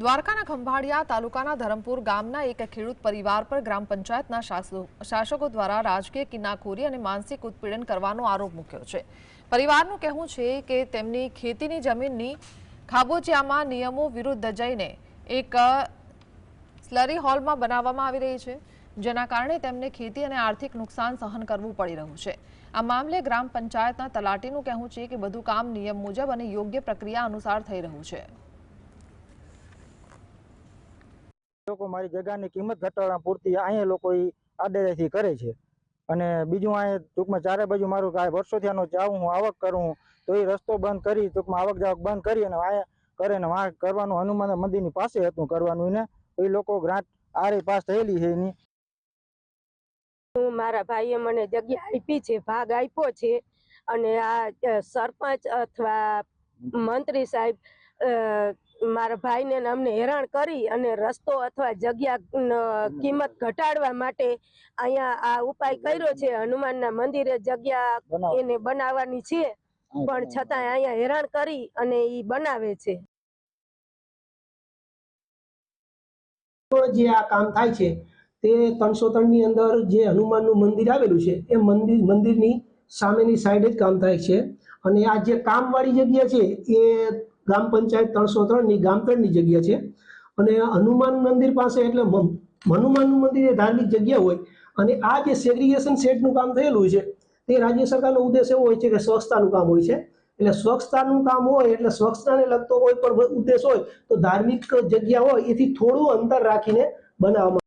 દ્વારકાના ખંભાળિયા તાલુકાના ધરમપુર ગામના એક ખેડૂત પરિવાર પર ગ્રામ પંચાયતના શાસકો દ્વારા રાજકીય કિનાખોરી અને માનસિક ઉત્પીડન કરવાનો આરોપ મૂક્યો છે. પરિવારનું કહેવું છે કે તેમની ખેતીની જમીનની ખાબોચિયામાં નિયમો વિરુદ્ધ જઈને એક સ્લરી હોલમાં બનાવવામાં આવી રહી છે, જેના કારણે તેમને ખેતી અને આર્થિક નુકસાન સહન કરવું પડી રહ્યું છે. આ મામલે ગ્રામ પંચાયતના તલાટીનું કહેવું છે કે બધું કામ નિયમ મુજબ અને યોગ્ય પ્રક્રિયા અનુસાર થઈ રહ્યું છે. લોકો મારી જગાની કિંમત ઘટાડવા પૂરતી અહીંયા લોકો આડેથી કરે છે. અને બીજું અહીંયા ટૂંકમાં ચારે બાજુ મારું કાંઈ વર્ષોથી આનો જાઉં હું આવક કરું, તો એ રસ્તો બંધ કરી, ટૂંકમાં આવક જાવક બંધ કરી અને અહીંયા કરે ને વાં કરવાનું હનુમાન મંદિરની પાસે હતું કરવાનું એ લોકો ગ્રાન્ટ આરે પાસ થયેલી છે એની. હું મારા ભાઈએ મને જગ્યા આપી છે, ભાગ આપ્યો છે અને આ સરપંચ અથવા મંત્રી સાહેબ મારા ભાઈને અમને હેરાન કરી અને રસ્તો અથવા જગ્યા કિંમત ઘટાડવા માટે અહીંયા આ ઉપાય કર્યો છે. હનુમાનના મંદિરે જગ્યા એને બનાવવાની છે. પણ છતાંય અહીંયા હેરાન કરી અને એ બનાવે છે. જે આ કામ થાય છે તે ત્રણસો ત્રણની અંદર જે હનુમાનનું મંદિર આવેલું છે એ મંદિર મંદિરની સામેની સાઈડે જ કામ થાય છે. અને આ જે કામવાળી જગ્યા છે એ ગ્રામ પંચાયત ત્રણસો ત્રણની ગામતળની જગ્યા છે. અને હનુમાન મંદિર પાસે એટલે હનુમાનનું મંદિર એ ધાર્મિક જગ્યા હોય અને આ જે સેગ્રીગેશન સેટનું કામ થયેલું છે, તે રાજ્ય સરકારનો ઉદ્દેશ એવો હોય છે કે સ્વચ્છતાનું કામ હોય છે. એટલે સ્વચ્છતાનું કામ હોય એટલે સ્વચ્છતાને લગતો કોઈ પણ ઉદ્દેશ હોય તો ધાર્મિક જગ્યા હોય એથી થોડું અંતર રાખીને બનાવવામાં